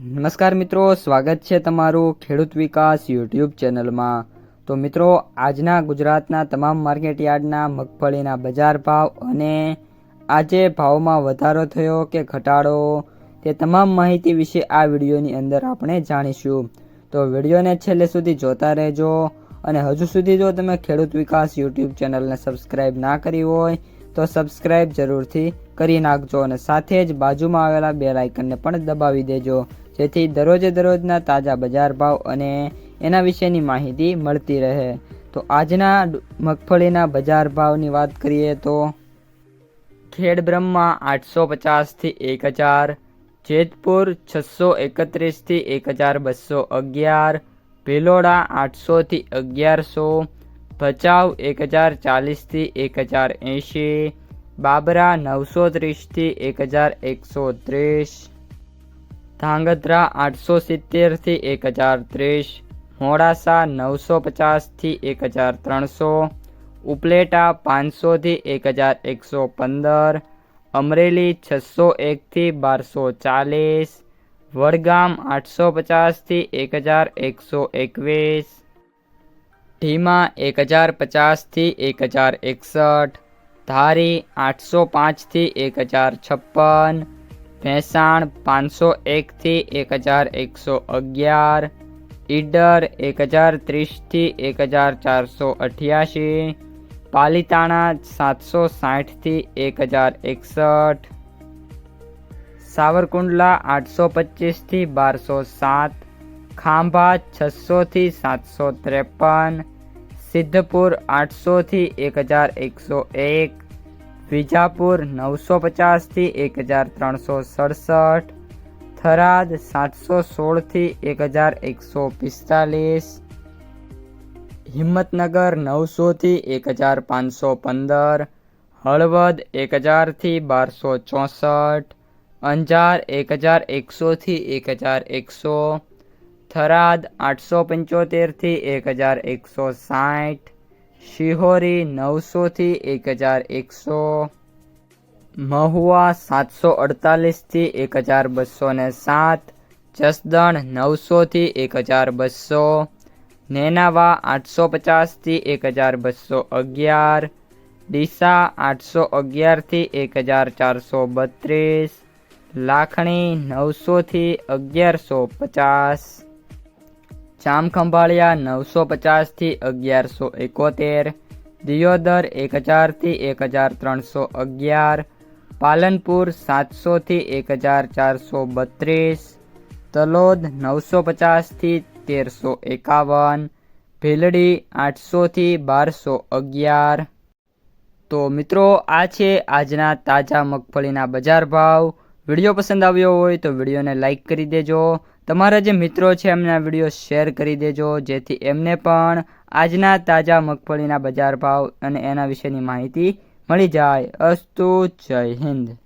નમસ્કાર મિત્રો, સ્વાગત છે તમારું ખેડૂત વિકાસ યુટ્યુબ ચેનલમાં. તો મિત્રો, આજના ગુજરાતના તમામ માર્કેટ યાર્ડના મગફળીના બજાર ભાવ અને આજે ભાવમાં વધારો થયો કે ઘટાડો તે તમામ માહિતી વિશે આ વિડીયોની અંદર આપણે જાણીશું. તો વિડીયોને છેલ્લે સુધી જોતા રહેજો અને હજુ સુધી જો તમે ખેડૂત વિકાસ યુટ્યુબ ચેનલને સબસ્ક્રાઇબ ના કરી હોય, તો સબસ્ક્રાઇબ જરૂરથી કરી નાખજો અને સાથે જ બાજુમાં આવેલા બે લાઇકનને પણ દબાવી દેજો. જેથી દરરોજે દરરોજના તાજા બજાર ભાવ અને એના વિશેની માહિતી મળતી રહે. તો આજના મગફળીના બજાર ભાવની વાત કરીએ તો ખેડ બ્રહ્મા આઠસો પચાસથી એક હજાર, જેતપુર છસો એકત્રીસથી એક હજાર બસો અગિયાર, ભિલોડા આઠસોથી અગિયારસો, ભચાઉ એક હજાર ચાલીસથી એક હજાર એંશી, બાબરા નવસો ત્રીસથી એક હજાર એકસો ત્રીસ. ધાંગધ્રા આઠસો સિત્તેરથી એક હજાર ત્રીસ, મોડાસા નવસો પચાસથી એક હજાર ત્રણસો, ઉપલેટા પાંચસોથી એક હજાર એકસો પંદર, અમરેલી છસો એકથી બારસો ચાલીસ, વડગામ આઠસો પચાસથી એક હજાર એકસો એકવીસ, ઢીમા એક હજાર પચાસથી એક હજાર એકસઠ, ધારી આઠસો પાંચથી એક હજાર છપ્પન ભેંસાણ પાંચસો એકથી એક હજાર એકસો અગિયાર, ઈડર એક હજાર ત્રીસથી એક હજાર ચારસો અઠ્યાસી પાલીતાણા સાતસો સાઠથી એક હજાર એકસઠ, સાવરકુંડલા આઠસો પચીસથી બારસો સાત, ખાંભા છસોથી સાતસો ત્રેપન, સિદ્ધપુર આઠસોથી એક હજાર એકસો એક વિજાપુર નવસો પચાસથી એક હજાર ત્રણસો સડસઠ, થરાદ સાતસો સોળથી એક હજાર એકસો પિસ્તાલીસ, હિંમતનગર નવસોથી એક હજાર પાંચસો પંદર, હળવદ એક હજારથી બારસો ચોસઠ, અંજાર એક હજાર એકસોથી એક હજાર એકસો, થરાદ આઠસો પંચોતેરથી એક હજાર એકસો સાઠ શિહોરી નવસોથી એક હજાર એકસો મહુવા સાતસો અડતાલીસથી એક હજાર બસો ને સાત, જસદણ નવસોથી એક હજાર બસો નેનાવા આઠસો પચાસથી એક હજાર બસો અગિયાર ડીસા આઠસો અગિયારથી એક હજાર ચારસો બત્રીસ લાખણી નવસોથી અગિયારસો પચાસ જામખંભાળિયા નવસો પચાસથી અગિયારસો એકોતેર, દિયોદર એક હજારથી એક હજાર ત્રણસો અગિયાર, પાલનપુર સાતસોથી એક હજાર ચારસો બત્રીસ, તલોદ નવસો પચાસથી તેરસો એકાવન, ભીલડી આઠસોથી બારસો અગિયાર. તો મિત્રો, આ છે આજના તાજા મગફળીના બજાર ભાવ. વીડિયો પસંદ આવ્યો હોય તો વિડીયોને લાઇક કરી દેજો. તમારા જે મિત્રો છે એમને આ વીડિયો શેર કરી દેજો, જેથી એમને પણ આજના તાજા મગફળીના બજાર ભાવ અને એના વિશેની માહિતી મળી જાય. અસ્તુ, જય હિન્દ.